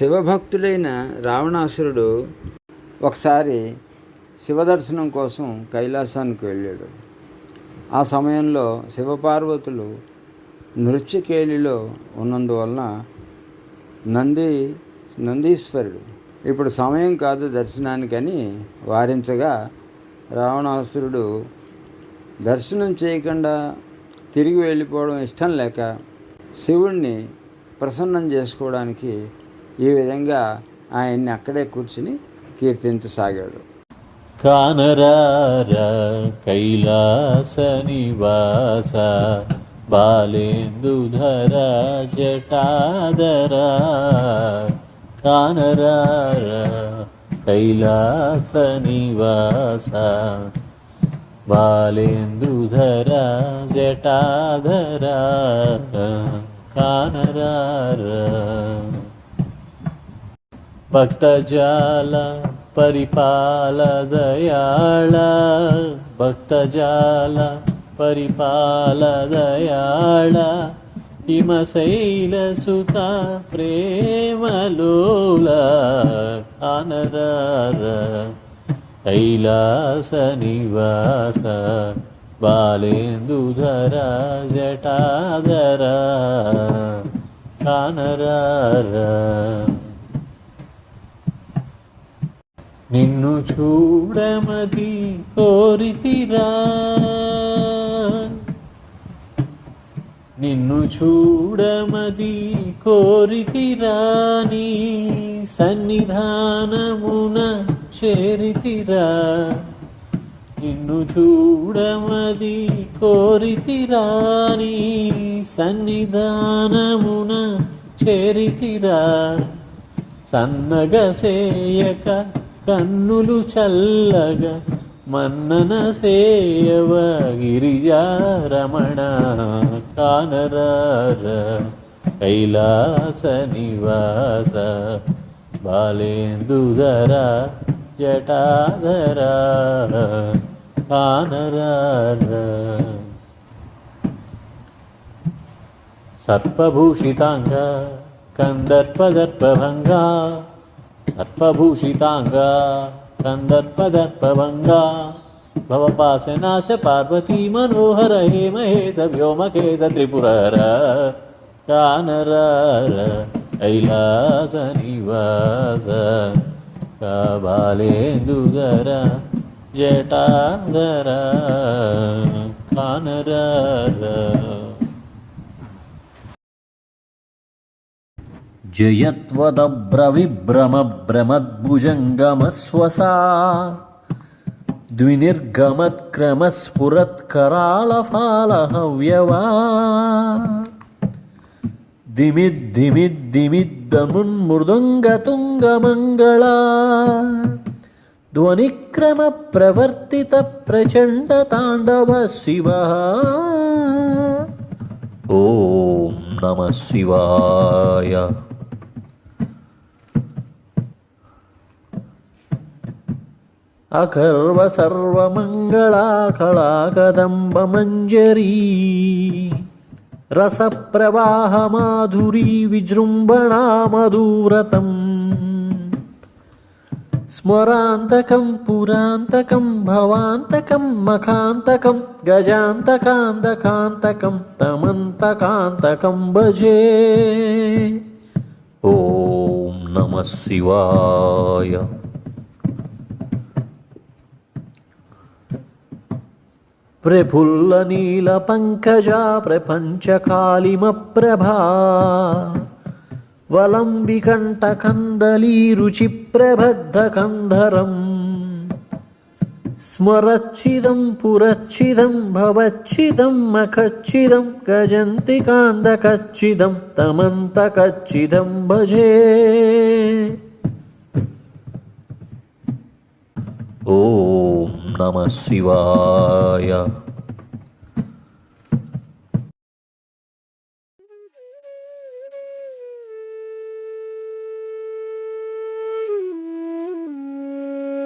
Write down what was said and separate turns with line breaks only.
శివభక్తుడైన రావణాసురుడు ఒకసారి శివదర్శనం కోసం కైలాసానికి వెళ్ళాడు. ఆ సమయంలో శివపార్వతులు నృత్యకేలిలో ఉన్నందువలన నంది నందీశ్వరుడు. ఇప్పుడు సమయం కాదు దర్శనానికని వారించగా రావణాసురుడు దర్శనం చేయకుండా తిరిగి వెళ్ళిపోవడం ఇష్టం లేక శివుణ్ణి ప్రసన్నం చేసుకోవడానికి ఈ విధంగా ఆయన్ని అక్కడే కూర్చుని కీర్తించసాగాడు.
కానరార కైలాస నివాస బాలేందుధర జటాదర కానరార కైలాస నివాస బాలేందుధర జటాదర కానరార భక్తజాల పరిపాల దయాళ భక్తజాల పరిపాల దయాళ హిమశైల సుత ప్రేమలోల కానరార కైలాస నివాస బాలేందుధర జటాధర కానరారా నిన్ను చూడమది కోరితిరా. నిన్ను చూడమది కోరితిరా. నీ సన్నిధానమున చేరితిరా. నిన్ను చూడమది కోరితిరా. నీ సన్నిధానమున చేరితిరా. సన్నగసేయక కన్నులు చల్లగా మన్నన సేయవ గిరిజారమణ కానరార కైలాస నివాస బాలేందుధర జటాధర కానరార. సర్పభూషితాంగ కందర్పదర్పభంగా సర్పభూషితాంగా కందర్పదర్పభంగా భవపాసనాశ పార్వతీ మనోహర హే మహేశ వ్యోమకేశ త్రిపురర కానరార కైలాస నివాస కాబాలేందుగర జటాధర కానరార. జయత్వదబ్రవిభ్రమభ్రమద్భుజంగమస్వసా ద్వినిర్గమత్క్రమస్ఫురత్కరాళఫాలహవ్యవా దిమిద్దిమిద్దిమిద్దమున్మృదంగతుంగమంగళా ధ్వనిక్రమ ప్రవర్తిత ప్రచండ తాండవ శివ ఓం నమ శివాయ అకర్వ సర్వమంగళా కళాకదంబ మంజరీ రసప్రవాహ మాధురీ విజృంభణా మధురతం స్మరాంతకం పురాంతకం భవాంతకం మఖాంతకం గజాంతకాంతకాంతకం తమంతకాంతకం భజే ఓం నమ శివాయ ప్రఫుల్ల నీల నమ శివాయ